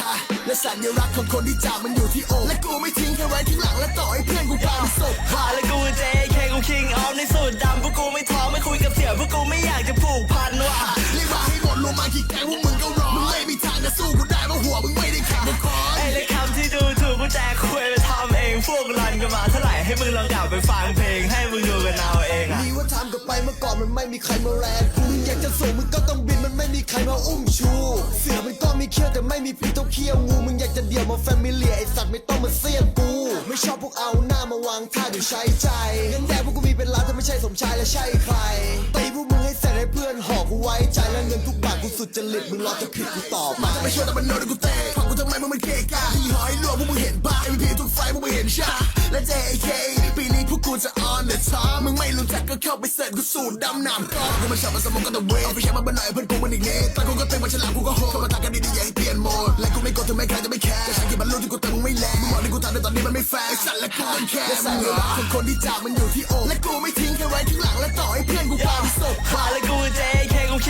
ฮะและสัญลักษณ์ของคนที่จากมันอยู่ที่อกและกูไม่ทิ้งแค่ไว้ทิ้งหลังและต่อให้เพื่อนกูกลายเป็นศพหาและกู JK กู King of ในสูตรดำพวกกูไม่ท้อไม่คุยกับเสี่ยวพวกกูไม่อยากจะผูกพันว่ะเรียกมาให้หมดรวมมากี่แก๊งพวกมึงก็รอมึงไม่มีทางจะสู้กูได้เพราะหัวมึงไม่ได้แข็งมาก่อนไอ้เล็กคำที่ดูถูกกูแจกคุยไปทำเองพวกรันกันมาเท่าไหร่ให้มึงลองกลับไปฟังเพลงให้มึงดูกันเอาเองอะมีว่าทำกับไปเมื่อก่อนมันไม่มีใครมาแรงกูมึงอยากจะสูงมึงก็ต้องบิน ม่มีใครมาอุ้มชู เสือมันก็มีเขี้ยวแต่ไม่มีพิษเท่าเขี้ยวงูมึงอยากจะเดี่ยวมาแฟมิเลียไอสัตว์ไม่ต้องมาเสี่ยงกู ไม่ชอบพวกเอาหน้ามาวางท่าเดี๋ยวใช้ใจเงินแดงพวกกูมีเป็นล้านถ้าไม่ใช่สมชายแล้วใช่ใครตีพวกมึงให้เสร็จให้เพื่อนหอกกูไว้ใจแล้วเงินทุกบาทกูสุดจริตมึงรอจะผิดกูตอบมาจะไม่ช่วยแต่มันโดนกูเตะฟังกูทำไมมึงมันเกะกะที่หอยลวกพวกมึงเห็นบ้า MVP ทุกไฟพวกมึงเห็นชาและ JK ปีนี้ สิร์ชกูสูตรดำน้ำก็กูมาชอบมาสมองก็ต้องเวทเอาไปใช้มาบ้านไหนเพื่อนกูมันอีกเงี้ยแต่กูก็เต็มมาฉลามกูก็โหดเข้ามาตากันดีๆอย่าให้เปลี่ยนโหมดและกูไม่กดถึงแม้ใครจะไม่แคร์แต่ฉันคิดบรรลุที่กูเติมมึงไม่แลมึงบอกที่กูทำในตอนนี้มันไม่แฟร์ไอ้สัตว์และกูมันแค่และสัญลักษณ์ของคนที่จากมันอยู่ที่อกและกูไม่ทิ้งแค่ไว้ทิ้งหลังและต่อให้เพื่อนกูกลายเป็นศพหาและกู JK กู King of ใน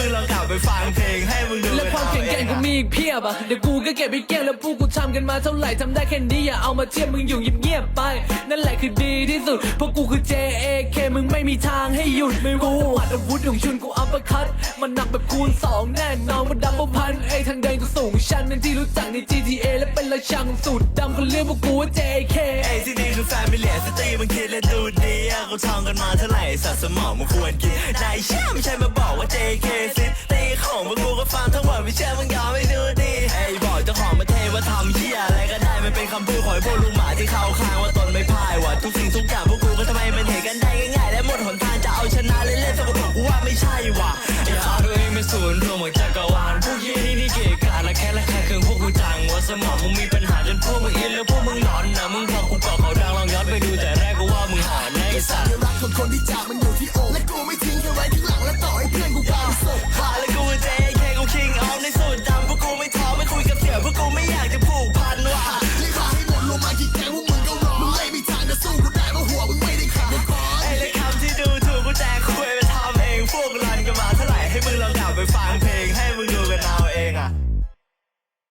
มาเท่าไหร่ให้มึงลองกลับไปฟังเพลงให้มึงดูและความแข็งแกร่งกูมีอีกเพียบอะเดี๋ยวกูก็เก็บไปเกลี้ยงแล้วพวกกูทำกันมาเท่าไหร่ทำได้แค่นี้อย่าเอามาเทียบมึงอยู่เงียบๆไป นั่นแหละคือดีที่สุด เพราะกูคือ JAK มึงไม่มีทางให้หยุดไม่รู้หมัดอาวุธของชุนกูอัปเปอร์คัตมันหนักแบบคูณสองแน่นอนว่าดับเบิลพันไอ้ทางเดินกูสูงชันเป็นที่รู้จักใน GTA และเป็นราชาของสูตรดำเขาเรียกพวกกูว่า JAK ไอ้ที่นี่คือแฟมิเลียสตรีมันคิดและดูดีอะกูท่องกันมาเท่าไหร่สัตว์สมองมันควรกินนายเชื่อไม่ใช่มาบอกว่า JK ิตี้ของพวกกูก็ฟังทั้งหมดไม่เชื่อมึงยอมไม่ดูดีเฮ้ยบอกเจ้าของมาเทว่าทำเหี้ยอะไรก็ได้ไม่เป็นคำพูดของไอพวกลุงหมาที่เขาข้างว่าตนไม่พ่ายว่ะทุกสิ่งทุกอย่างพวกกูก็ทำไมมันเห็นกันได้ง่ายๆและหมดหนทางจะเอาชนะเล่นๆสักกูว่าไม่ใช่ว่ะไอ้ข้าตัวเองเป็นศูนย์รวมของจักรวาลพวกเยี่ยนี่นี่เกะกาะละแค่ละแค่เครื่องพวกกูจังว่าสมองมึงมีปัญหาจนพวกมึงอินแล้วพวกมึงหลอนนะมึงพอกูเกาะเขาดังลองย้อนไปดูแต่แรกกูว่ามึงหอนนะไอ้สัตว์รักของคนที่จากมันอยู่ที่